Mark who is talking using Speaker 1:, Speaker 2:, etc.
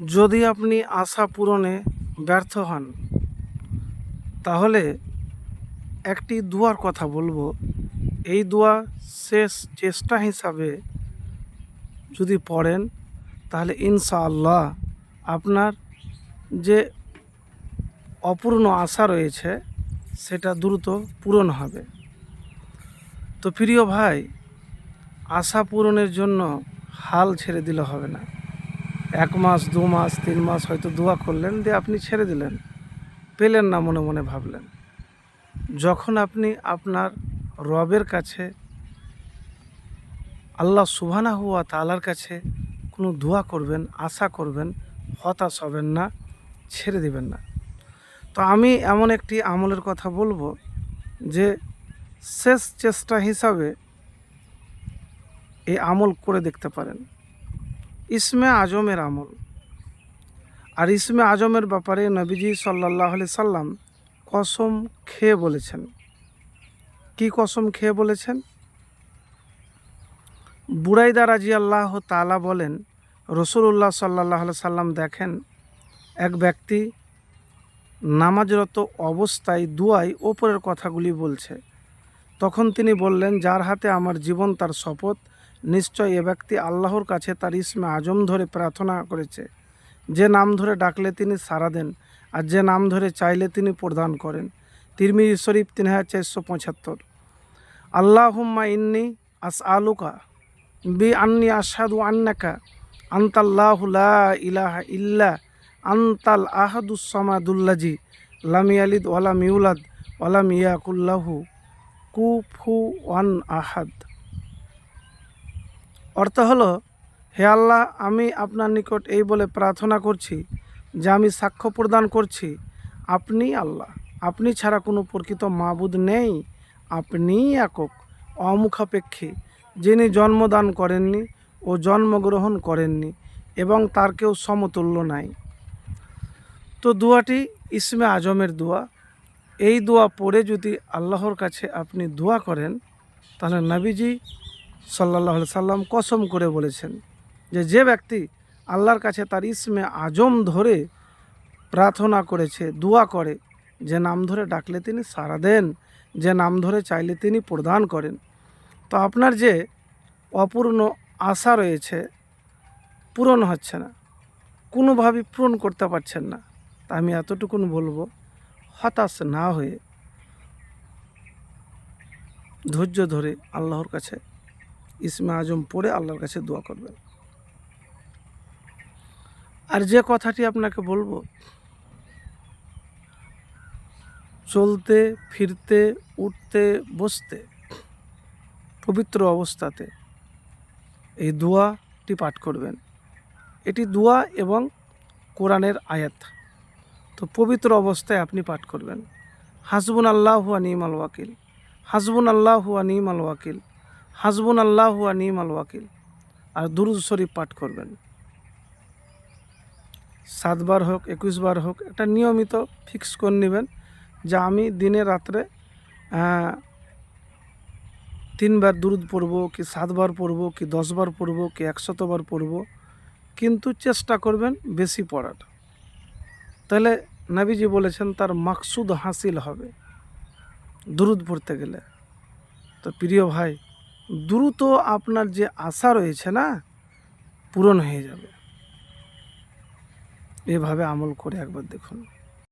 Speaker 1: যদি আপনি আশা পূরণে ব্যর্থ হন, তাহলে একটি দুয়ার কথা বলব। এই দোয়া শেষ চেষ্টা হিসাবে যদি পড়েন, তাহলে ইনশাআল্লাহ আপনার যে অপূর্ণ আশা রয়েছে, সেটা দ্রুত পূরণ হবে। তো প্রিয় ভাই, আশা পূরণের জন্য হাল ছেড়ে দিলে হবে না। এক মাস, দু মাস, তিন মাস হয়তো দোয়া করলেন, দিয়ে আপনি ছেড়ে দিলেন। পেলেন না, মনে মনে ভাবলেন। যখন আপনি আপনার রবের কাছে, আল্লাহ সুবহানা হুয়া তালার কাছে কোনো দোয়া করবেন, আশা করবেন, হতাশ হবেন না, ছেড়ে দিবেন না। তো আমি এমন একটি আমলের কথা বলব যে শেষ চেষ্টা হিসাবে এই আমল করে দেখতে পারেন। ইসমে আজমের আমল। আর ইসমে আজমের ব্যাপারে নবীজি সাল্লাহ আলি সাল্লাম কসম খেয়ে বলেছেন। কি কসম খেয়ে বলেছেন? বুড়াইদা রাজি আল্লাহ তালা বলেন রসুল্লাহ সাল্লাহ সাল্লাম দেখেন, এক ব্যক্তি নামাজরত অবস্থায় দুয়ায় ওপরের কথাগুলি বলছে। তখন তিনি বললেন, যার হাতে আমার জীবন তার শপথ নিশ্চয় এ ব্যক্তি আল্লাহর কাছে তার ইসমে আজম ধরে প্রার্থনা করেছে। যে নাম ধরে ডাকলে তিনি সাড়া দেন, আর যে নাম ধরে চাইলে তিনি প্রদান করেন। তিরমিজি শরীফ তিন হাজার চারশো পঁচাত্তর। আল্লাহুম্মা ইন্নি আস আলুকা বি আন্নি আসাদু আন্নাকা আন্তাল্লাহু লা ইলাহা ইল্লা আন্তাল আহাদুস সামাদুল্লাজি লাম ইয়ালিদ ওয়ালাম ইউলাদ ওয়ালাম ইয়াকুল্লাহু কুফু ওয়ান আহাদ। অর্থ হলো, হে আল্লাহ, আমি আপনার নিকট এই বলে প্রার্থনা করছি যে আমি সাক্ষ্য প্রদান করছি, আপনি আল্লাহ, আপনি ছাড়া কোনো প্রকৃত মাবুদ নেই আপনিই একক, অমুখাপেক্ষী, যিনি জন্মদান করেননি ও জন্মগ্রহণ করেননি এবং তার কেউ সমতুল্য নাই। তো দোয়াটি ইসমে আজমের দোয়া। এই দোয়া পড়ে যদি আল্লাহর কাছে আপনি দোয়া করেন, তাহলে নবীজি সাল্লাহ সাল্লাম কসম করে বলেছেন যে যে ব্যক্তি আল্লাহর কাছে তার ইসমে আজম ধরে প্রার্থনা করেছে, দোয়া করে, যে নাম ধরে ডাকলে তিনি সাড়া দেন, যে নাম ধরে চাইলে তিনি প্রদান করেন। তো আপনার যে অপূর্ণ আশা রয়েছে, পূরণ হচ্ছে না, কোনোভাবেই পূরণ করতে পারছেন না, তা আমি এতটুকুন বলব, হতাশ না হয়ে ধৈর্য ধরে আল্লাহর কাছে ইসমে আজম পড়ে আল্লাহর কাছে দোয়া করবেন। আর যে কথাটি আপনাকে বলব, চলতে, ফিরতে, উঠতে, বসতে, পবিত্র অবস্থাতে এই দোয়াটি পাঠ করবেন। এটি দোয়া এবং কোরআনের আয়াত। তো পবিত্র অবস্থায় আপনি পাঠ করবেন। হাসবুন আল্লাহ হুয়া নিম আল ওয়াকিল। হাসবুন আল্লাহ হুয়া নিম আল ওয়াকিল। হাসবুন আল্লাহ নিম আল ওয়াকিল। আর দুরুদ শরীফ পাঠ করবেন। সাতবার হোক, একুশবার হোক, একটা নিয়মিত ফিক্স করে নেবেন যে আমি দিনে রাত্রে তিনবার দুরুদ পড়ব, কি সাতবার পড়ব, কি দশবার পড়ব, কি একশতবার পড়ব। কিন্তু চেষ্টা করবেন বেশি পড়ার তাহলে নাবিজি বলেছেন, তার মাকসুদ হাসিল হবে দুরুদ পড়তে গেলে। তো প্রিয় ভাই দ্রুত আপনার যে আশা রয়েছে না পূরণ হয়ে যাবে। এভাবে আমল করে একবার দেখুন।